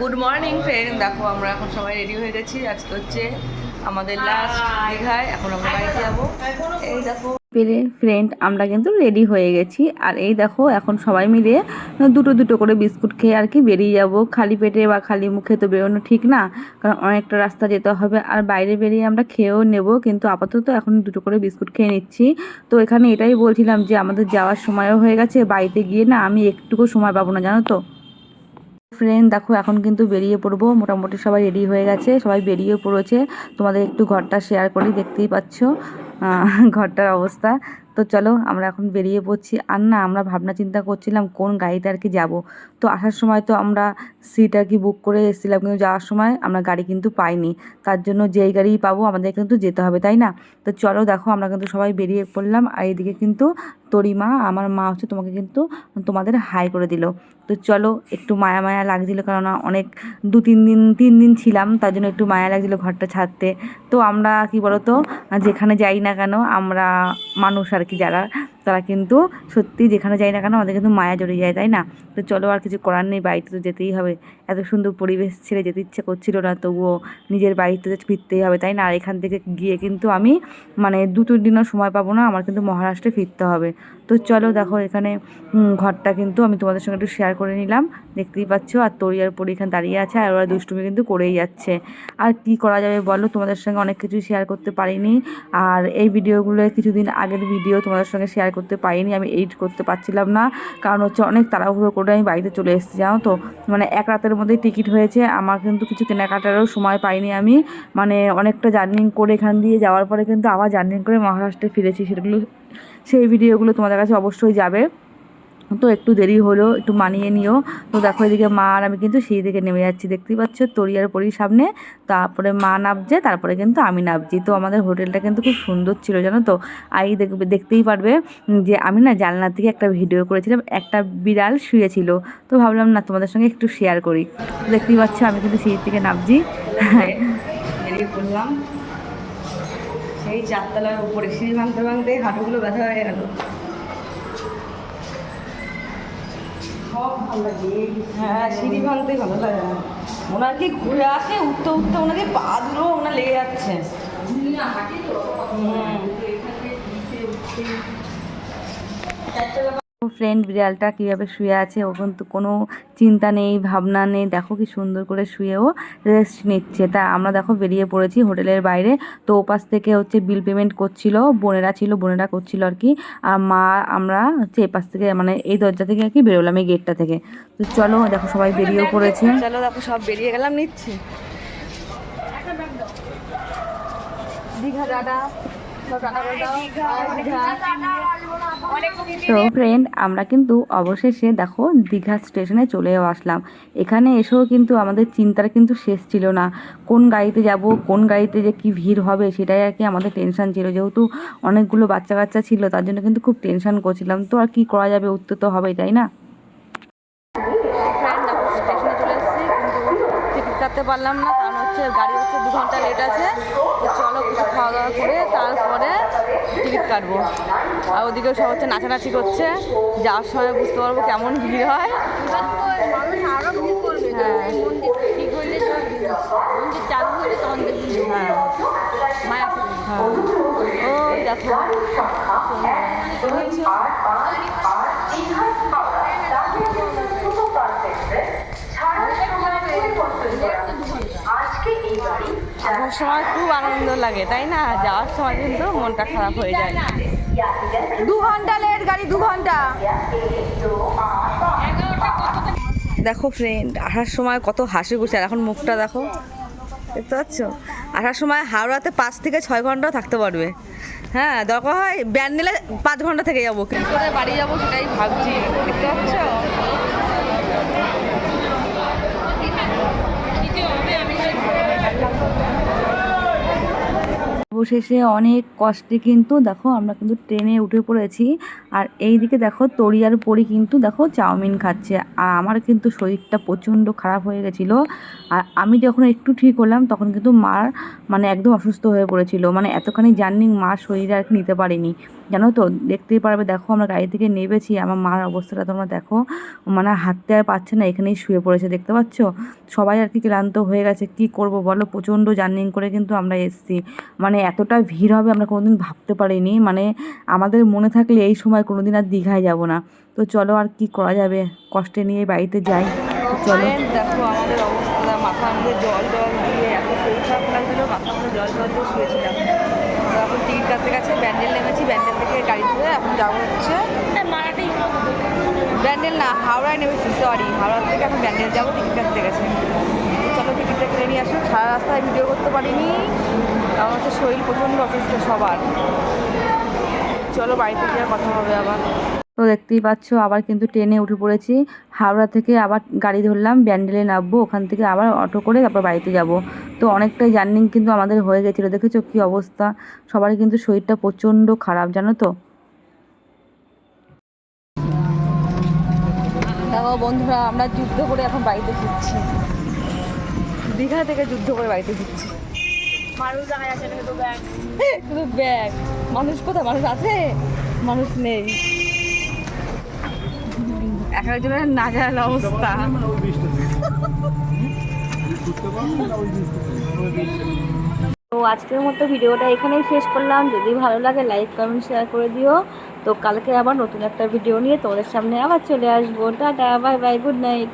Good morning friend দেখো আমরা এখন সবাই রেডি হয়ে গেছি। আজকে হচ্ছে আমাদের লাস্ট দীঘায়। এখন আমরা বাড়িতে যাব। এই দেখো। পেরে ফ্রেন্ড আমরা কিন্তু রেডি হয়ে গেছি। আর এই দেখো, এখন সবাই মিলে দুটো দুটো করে বিস্কুট খেয়ে আর কি বেরিয়ে যাব। খালি পেটে বা খালি মুখে তো বেরোনো ঠিক না, কারণ অনেকটা রাস্তা যেতে হবে। আর বাইরে বেরিয়ে আমরা খেয়েও নেব, কিন্তু আপাতত এখন দুটো করে বিস্কুট খেয়ে নিচ্ছি। তো এখানে এটাই বলছিলাম যে, আমাদের যাওয়ার সময়ও হয়ে গেছে, বাড়িতে গিয়ে না আমি একটুকু সময় পাবো না, জানো তো? ফ্রেন্ড দেখো, এখন কিন্তু বেরিয়ে পড়ব। মোটামুটি সবাই রেডি হয়ে গেছে, সবাই বেরিয়ে পড়েছে। তোমাদের একটু ঘরটা শেয়ার করি, দেখতেই পাচ্ছ। ঘরটার অবস্থা। তো চলো আমরা এখন বেরিয়ে পড়ছি। আর না, আমরা ভাবনা চিন্তা করছিলাম কোন গাড়িতে আর কি যাব। তো আসার সময় তো আমরা সিট আর কি বুক করে এসেছিলাম, কিন্তু যাওয়ার সময় আমরা গাড়ি কিন্তু পাইনি। তার জন্য যেই গাড়ি পাবো আমাদের কিন্তু যেতে হবে, তাই না? তো চলো দেখো, আমরা কিন্তু সবাই বেরিয়ে পড়লাম আর এইদিকে কিন্তু তরিমা আমার মা হচ্ছে তোমাকে কিন্তু তোমাদের হাই করে দিল। তো চলো, একটু মায়া মায়া লাগছিল কেননা অনেক দু তিন দিন তিন দিন ছিলাম, তার জন্য একটু মায়া লাগছিল ঘরটা ছাড়তে। তো আমরা কি বলতো, যেখানে যাই না কেন, আমরা মানুষ আর কি যারা তারা কিন্তু সত্যি যেখানে যাই না কেন আমাদের কিন্তু মায়া জড়িয়ে যায়, তাই না? তো চলো আর কিছু করার নেই, বাড়িতে তো যেতেই হবে। এত সুন্দর পরিবেশ ছেড়ে যেতে ইচ্ছে করছিল না, তবুও নিজের বাড়িতে ফিরতেই হবে, তাই না? আর এখান থেকে গিয়ে কিন্তু আমি মানে দুটো দিনও সময় পাবো না, আমার কিন্তু মহারাষ্ট্রে ফিরতে হবে। তো চলো দেখো এখানে ঘরটা কিন্তু আমি তোমাদের সঙ্গে একটু শেয়ার করে নিলাম। দেখতেই পাচ্ছ, আর তরি আর পরি এখানে দাঁড়িয়ে আছে, আর ওরা দুষ্টুমি কিন্তু করেই যাচ্ছে। আর কি করা যাবে বলো? তোমাদের সঙ্গে অনেক কিছু শেয়ার করতে পারিনি। আর এই ভিডিওগুলো কিছুদিন আগের ভিডিও তোমাদের সঙ্গে শেয়ার করতে পারিনি, আমি এডিট করতে পারছিলাম না। কারণ হচ্ছে অনেক তাড়াহুড়ো করে আমি বাড়িতে চলে এসেছি, জানো তো? মানে এক রাতের মধ্যেই টিকিট হয়েছে, আমার কিন্তু কিছু কেনাকাটারও সময় পাইনি আমি। মানে অনেকটা জার্নিং করে এখান দিয়ে যাওয়ার পরে কিন্তু আবার জার্নিং করে মহারাষ্ট্রে ফিরেছি, সেগুলো সেই ভিডিওগুলো তোমাদের কাছে অবশ্যই যাবে। তো একটু দেরি হলো, একটু মানিয়ে নিও। তো দেখো এদিকে মা আর আমি কিন্তু সেই দিকে নেমে যাচ্ছি। দেখতেই পাচ্ছ তরিয়ার পরির সামনে। তারপরে মা নামছে, তারপরে কিন্তু আমি নামছি। তো আমাদের হোটেলটা কিন্তু খুব সুন্দর ছিল, জানো তো? আই দেখবে দেখতেই পারবে যে আমি না জানলার থেকে একটা ভিডিও করেছিলাম, একটা বিড়াল শুয়েছিল। তো ভাবলাম না, তোমাদের সঙ্গে একটু শেয়ার করি। দেখতেই পাচ্ছ আমি কিন্তু সেই থেকে বেরিয়ে পড়লাম। সেই চারতলার উপরে, সিঁড়ি ভাঙতে ভাঙতে হাঁটুগুলো ব্যথা হয়ে গেল। হ্যাঁ সিঁড়ি ভাঙতেই ভালো লাগে। ওনার কি ঘুরে আসে উঠতে উঠতে ওনাকে পা দুটো ওনার লেগে যাচ্ছে। হুম। ফ্রেন্ড বিড়ালটা কীভাবে শুয়ে আছে ও কিন্তু কোনো চিন্তা নেই ভাবনা নেই। দেখো কি সুন্দর করে শুয়েও রেস্ট নিচ্ছে। তা আমরা দেখো বেরিয়ে পড়েছি হোটেলের বাইরে। তো ওপাশ থেকে হচ্ছে বিল পেমেন্ট করছিল বোনেরা ছিল বোনেরা করছিল আর কি। আর মা আমরা হচ্ছে এপাশ থেকে মানে এই দরজা থেকে আর কি বেরোলাম এই গেটটা থেকে। তো চলো দেখো সবাই বেরিয়েও পড়েছে। চলো দেখো সব বেরিয়ে গেলাম নিচ্ছি। দীঘা দাদা। তো ফ্রেন্ড আমরা কিন্তু অবশেষে দেখো দীঘা স্টেশনে চলেও আসলাম। এখানে এসেও কিন্তু আমাদের চিন্তার কিন্তু শেষ ছিল না। কোন গাড়িতে যাব, কোন গাড়িতে যে কি ভিড় হবে সেটাই আর কি আমাদের টেনশন ছিল। যেহেতু অনেকগুলো বাচ্চা কাচ্চা ছিল, তার জন্য কিন্তু খুব টেনশন করছিলাম। তো আর কি করা যাবে, উত্তর তো হবেই, তাই না? পারলাম না। হচ্ছে গাড়ি হচ্ছে দু ঘণ্টা লেট আছে। তো চলো কিছু খাওয়া দাওয়া করে তারপরে টিকিট কাটবো। আর ওদিকে সব হচ্ছে নাচানাচি করছে। যাওয়ার সময় বুঝতে পারব কেমন ভিড় হয়। হ্যাঁ। হ্যাঁ। মায়া হ্যাঁ। ওই দেখো। আসার সময় খুব আনন্দ লাগে, তাই না? যাওয়ার সময় কিন্তু মনটা খারাপ হয়ে যায়। দু ঘণ্টা লেট গাড়ি, দু ঘণ্টা। দেখো ফ্রেন্ড আসার সময় কত হাসি খুশি। আর এখন মুখটা দেখো, দেখতে পাচ্ছ? আসার সময় হাওড়াতে পাঁচ থেকে ছয় ঘন্টাও থাকতে পারবে। হ্যাঁ দরকার হয় ব্যান নিলে পাঁচ ঘণ্টা থেকে যাব। কি করে বাড়ি যাব সেটাই ভাবছি, দেখতে পাচ্ছ? অবশেষে অনেক কষ্টে কিন্তু দেখো আমরা কিন্তু ট্রেনে উঠে পড়েছি। আর এই দিকে দেখো তরিয়ার পরি কিন্তু দেখো চাউমিন খাচ্ছে। আর আমার কিন্তু শরীরটা প্রচণ্ড খারাপ হয়ে গেছিল। আর আমি যখন একটু ঠিক হলাম তখন কিন্তু মার মানে একদম অসুস্থ হয়ে পড়েছিল। মানে এতখানি জার্নি মার শরীরে আর নিতে পারিনি। জানো তো, দেখতেই পারবে, দেখো আমরা গাড়ি থেকে নেমেছি, আমার মার অবস্থাটা তোমরা দেখো। মানে হাঁটতে আর পারছে না, এখানেই শুয়ে পড়েছে, দেখতে পাচ্ছ? সবাই আর কি ক্লান্ত হয়ে গেছে, কি করব বলো? প্রচণ্ড জার্নিং করে কিন্তু আমরা এসেছি। মানে এতটা ভিড় হবে, আমরা কোনোদিন ভাবতে পারিনি। মানে আমাদের মনে থাকলে এই সময় কোনোদিন আর দীঘায় যাব না। তো চলো আর কি করা যাবে? কষ্টে নিয়ে বাড়িতে যাই। চলো। দেখো আমাদের অবস্থা, মাথা মধ্যে জল জল দিয়ে এত শরীর খারাপ লাগছিল, মাথা জল জল দিয়ে শুয়েছিলাম। টিকিট কাটতে গেছে ব্যান্ডেল নেমেছি ব্যান্ডেল থেকে গাড়ি ধরে এখন যাব হচ্ছে ব্যান্ডেল না হাওড়ায় নেমেছি সরি হাওড়া থেকে এখন ব্যান্ডেল যাব টিকিট কাটতে গেছে। চলো টিকিটটা কিনে নিয়ে আসো সারা রাস্তায় ভিডিও করতে পারিনি কারণ হচ্ছে শরীর প্রচণ্ড অসুস্থ সবার। চলো বাড়িতে গিয়ে কথা হবে আবার। তো দেখতেই পাচ্ছ আবার কিন্তু ট্রেনে উঠে পড়েছি। হাওড়া থেকে আবার গাড়ি ধরলাম ব্যান্ডেলে নামবো ওখান থেকে আবার অটো করে তারপর বাড়িতে যাব। তো অনেকটাই জার্নি কিন্তু আমাদের হয়ে গেছিল দেখেছ কী অবস্থা? সবারই কিন্তু শরীরটা প্রচণ্ড খারাপ জানো তো? বন্ধুরা আমরা যুদ্ধ করে এখন বাড়িতে ফিরছি। দীঘা থেকে যুদ্ধ করে বাড়িতে ফিরছি। মানুষ দেখা যাচ্ছে না তো ব্যাগ শুধু ব্যাগ। মানুষ কোথায়? মানুষ আছে? মানুষ নেই। এক একজনের নাজাল অবস্থা। তো আজকের মতো ভিডিওটা এখানেই শেষ করলাম। যদি ভালো লাগে লাইক কমেন্ট শেয়ার করে দিও। তো কালকে আবার নতুন একটা ভিডিও নিয়ে তোমাদের সামনে আবার চলে আসব। Tata bye bye good night